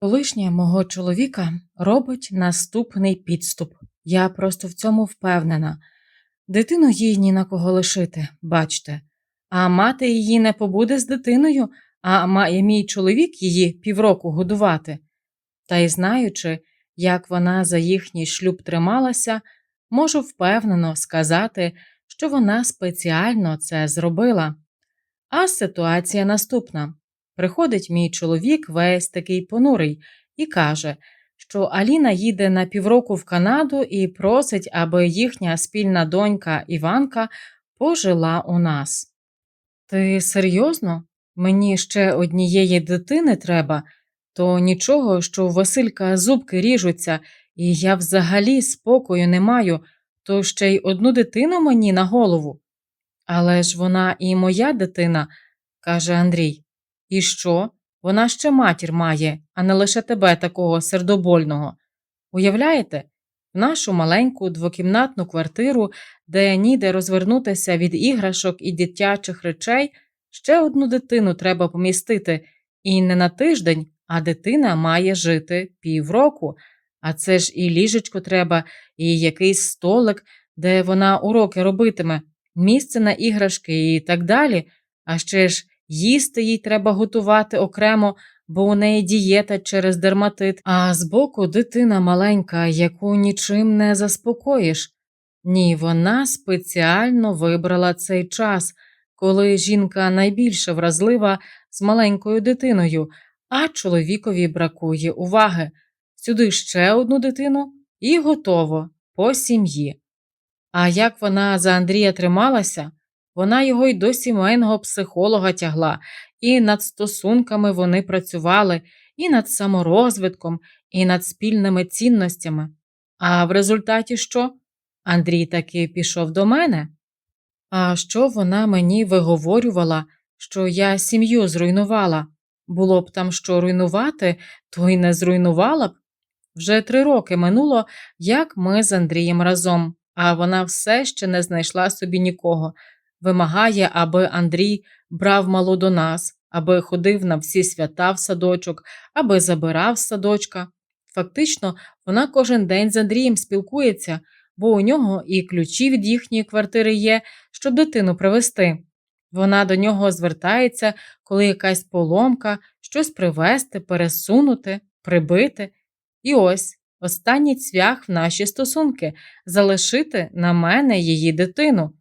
Колишня мого чоловіка робить наступний підступ. Я просто в цьому впевнена. Дитину їй ні на кого лишити, бачте. А мати її не побуде з дитиною, а має мій чоловік її півроку годувати. Та й знаючи, як вона за їхній шлюб трималася, можу впевнено сказати, що вона спеціально це зробила. А ситуація наступна. Приходить мій чоловік, весь такий понурий, і каже, що Аліна їде на півроку в Канаду і просить, аби їхня спільна донька Іванка пожила у нас. Ти серйозно? Мені ще однієї дитини треба, то нічого, що у Василька зубки ріжуться, і я взагалі спокою не маю, то ще й одну дитину мені на голову. Але ж вона і моя дитина, каже Андрій. І що? Вона ще матір має, а не лише тебе такого сердобольного. Уявляєте, в нашу маленьку двокімнатну квартиру, де ніде розвернутися від іграшок і дитячих речей, ще одну дитину треба помістити, і не на тиждень, а дитина має жити півроку. А це ж і ліжечко треба, і якийсь столик, де вона уроки робитиме, місце на іграшки і так далі. А ще ж їсти їй треба готувати окремо, бо у неї дієта через дерматит, а збоку дитина маленька, яку нічим не заспокоїш. Ні, вона спеціально вибрала цей час, коли жінка найбільше вразлива з маленькою дитиною, а чоловікові бракує уваги. Сюди ще одну дитину і готово по сім'ї. А як вона за Андрія трималася, вона його й до сімейного психолога тягла, і над стосунками вони працювали, і над саморозвитком, і над спільними цінностями. А в результаті що? Андрій таки пішов до мене. А що вона мені виговорювала, що я сім'ю зруйнувала? Було б там що руйнувати, то й не зруйнувала б. Вже три роки минуло, як ми з Андрієм разом, а вона все ще не знайшла собі нікого. Вимагає, аби Андрій брав малу до нас, аби ходив на всі свята в садочок, аби забирав садочка. Фактично, вона кожен день з Андрієм спілкується, бо у нього і ключі від їхньої квартири є, щоб дитину привезти. Вона до нього звертається, коли якась поломка, щось привезти, пересунути, прибити. І ось останній цвях в наші стосунки залишити на мене її дитину.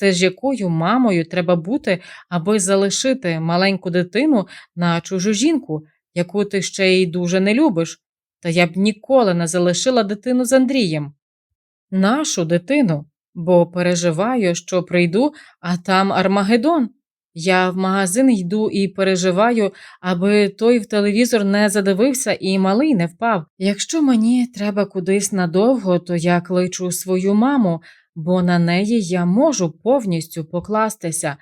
Це ж якою мамою треба бути, аби залишити маленьку дитину на чужу жінку, яку ти ще й дуже не любиш. Та я б ніколи не залишила дитину з Андрієм. Нашу дитину, бо переживаю, що прийду, а там Армагеддон. Я в магазин йду і переживаю, аби той в телевізор не задивився і малий не впав. Якщо мені треба кудись надовго, то я кличу свою маму, бо на неї я можу повністю покластися.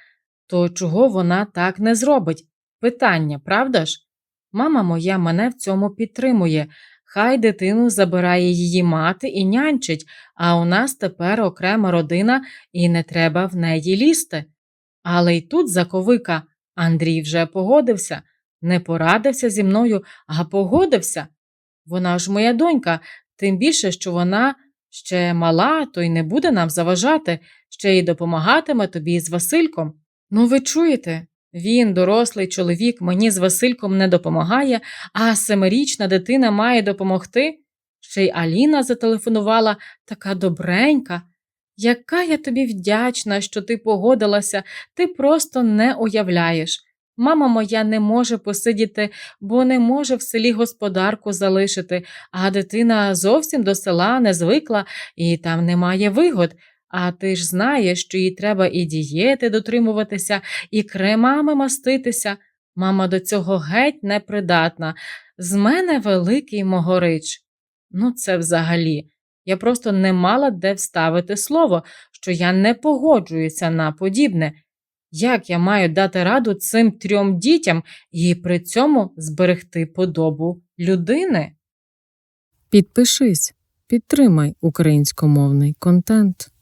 То чого вона так не зробить? Питання, правда ж? Мама моя мене в цьому підтримує. Хай дитину забирає її мати і нянчить, а у нас тепер окрема родина і не треба в неї лізти. Але й тут заковика Андрій вже погодився, не порадився зі мною, а погодився. Вона ж моя донька, тим більше, що вона ще мала, то й не буде нам заважати, ще й допомагатиме тобі з Васильком. Ну, ви чуєте? Він, дорослий чоловік, мені з Васильком не допомагає, а семирічна дитина має допомогти. Ще й Аліна зателефонувала така добренька. Яка я тобі вдячна, що ти погодилася, ти просто не уявляєш. Мама моя не може посидіти, бо не може в селі господарку залишити, а дитина зовсім до села не звикла і там немає вигод. А ти ж знаєш, що їй треба і дієти дотримуватися, і кремами маститися. Мама до цього геть непридатна. З мене великий могорич. Ну, це взагалі. Я просто не мала де вставити слово, що я не погоджуюся на подібне. Як я маю дати раду цим трьом дітям і при цьому зберегти подобу людини? Підпишись, підтримай українськомовний контент.